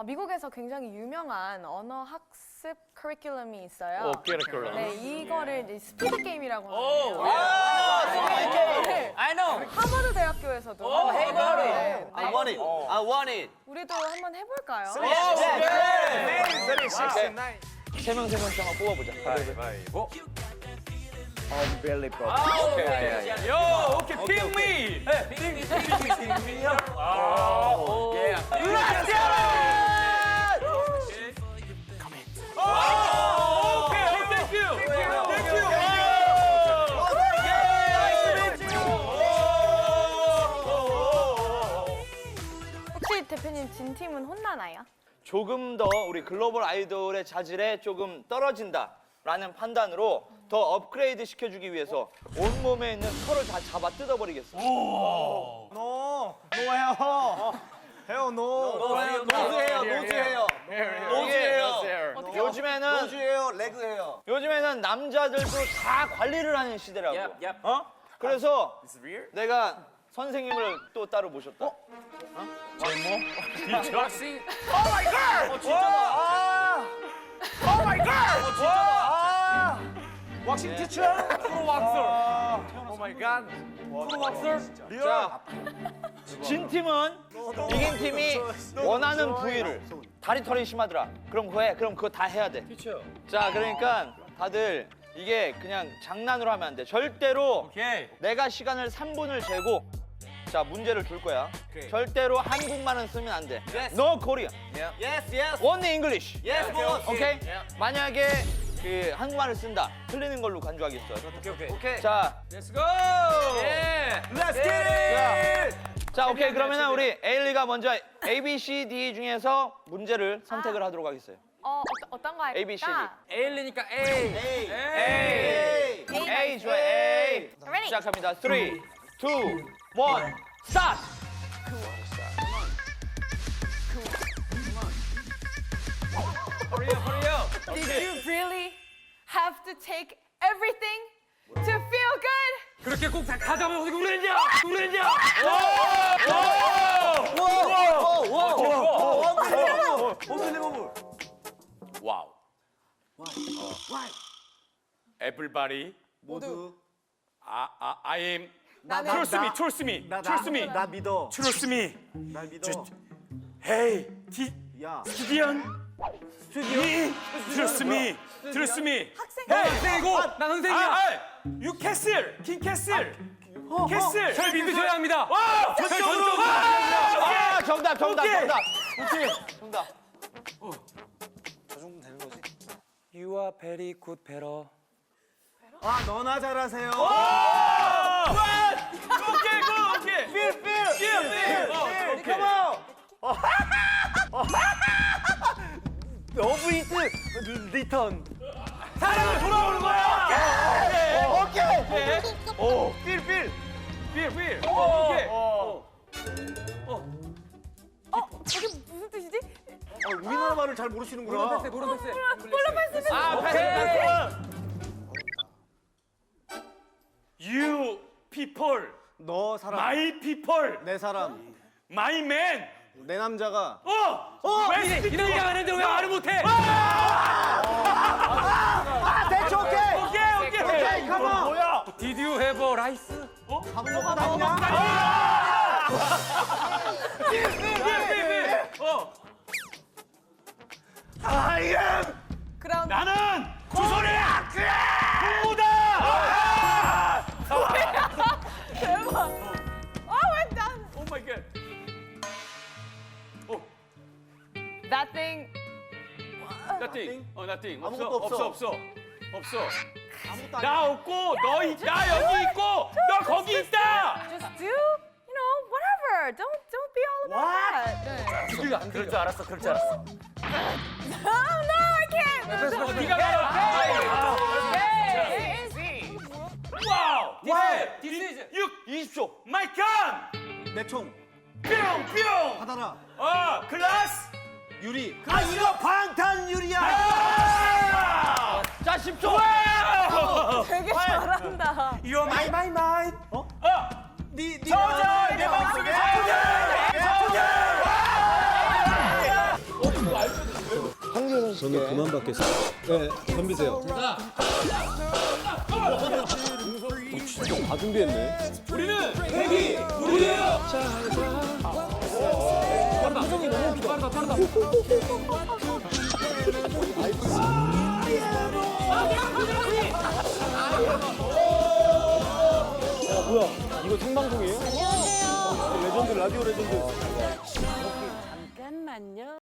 어, 미국에서 굉장히 유명한 언어 학습 커리큘럼이 있어요. 오, 캐릭터라. 네, 이거를 이제 스피드 게임이라고 오, 하는데요. 네, I know. 하버드 대학교에서도. 오, hey, buddy. 네, I want it. I want it. 우리도 한번 해볼까요? 세명 세 명 씩 한번 뽑아보자. 가위바위보. Unbelievable. 오케이. 요, 오케이. Pick me. Pick me. Pick me. 아, 오. Let's get it. 대표님 진 팀은 혼나나요? 조금 더 우리 글로벌 아이돌의 자질에 조금 떨어진다라는 판단으로 더 업그레이드 시켜주기 위해서 온몸에 있는 털을 다 잡아 뜯어버리겠어. 노 노해요 해요 노 노즈해요, 노즈해요. 노즈해요. 요즘에는 노즈해요 레그해요 요즘에는 남자들도 다 관리를 하는 시대라고. 어? 그래서 내가 선생님을 또 따로 모셨다. 어? 왁싱. 왁싱 티처 프로 왁서. 오 마이 갓. 프로 왁서. 자, 진 팀은 이긴 팀이 원하는 부위를 다리 털이 심하더라. 그럼 그거 해. 그럼 그거 다 해야 돼. 티처. 자, 그러니까 다들 이게 그냥 장난으로 하면 안 돼. 절대로 오케이. 내가 시간을 3분을 재고 자, 문제를 줄 거야. 절대로 한국말은 쓰면 안 돼. No Korean. 예스 예스 Only English. 예스 보스 오케이? 만약에 그 한국말을 쓴다. 틀리는 걸로 간주하겠어. 오케이 오케이. 오케이 자, Let's go. 예. Let's get it 자, 오케이. 그러면은 우리 에일리가 먼저 A, B, C, D 중에서 문제를 선택을 하도록 하겠어요. 어, 어 어떤 거 할까? A, B, C, D. 에일리니까 A. 에이 A. 에이 A 좋아. A. Ready? 시작합니다. 3, 2, 1, 스타트. Hurry up, hurry up. Did you really have to take everything to feel good? 그렇게 꼭다 잡으면 어떻게 우리는요? 우리는요? 원슬리버블 와우. Everybody. 모두 아, 아, I am. 나는 Trust me, trust me, trust me, 나 믿어 trust me. 날 믿어 Hey, 디, 야. Trust me, trust me. 학생. Hey, 학생이고. 난 선생이야. 아, 아, you 캐슬, 킹 캐슬. 캐슬. 절 믿으셔야 합니다. 와, 전적으로. 아, 정답, 정답, 오케이. 정답. 오케이. 정답. You are very good, 베러. 아 너나 잘하세요 오 러브 이트 리턴 사랑은 돌아오는 거야. 오케이! 오, 필 필! 필, 필. 오 케이. 어. 어, 저게 무슨 뜻이지? 어, 우리나라 말을 잘 모르시는구나. 모른 패스. 몰라 패스. 아, 패스, 패스. You people, 너 사람. My people, 내 사람. My man. 내 남자가 어, 어, 왜 이런 얘기 안 했는데 왜 말을 못해? 아! 대체 오케이! 오케이, 오케이. 오케이. 컴온 뭐야? Did you have a rice? 어? 밥 먹고 다 어, nothing. 없어, 아무것도 없어, 없어. 없어, 없어. 아무것도 안나 없고 너 있, 나 여기 있고 너 거기 있다. Just do, you know, whatever. Don't don't be all about that. 네. 그럴 줄 알았어, 그럴 줄 알았어. No, no, I can't. 네가 말해. Okay. 와우. 와우. Is 6 20초. 마이 건. 내 총 뿅 뿅. 받아라 어, 클라스. 유리 아 이거 방탄 유리야 아! 자, 10초. 와우. 되게 잘한다. You're my my my. 어? 어. 니니 저절 내 마음속에 사투리. 사투리. 저는 그만 받겠습니다. 네, 덤비세요. 진짜 다 준비했네. 우리는 빠르다 빠르다. 뭐야? 이거 생방송이에요? 안녕하세요. 레전드 라디오 레전드. 잠깐만요.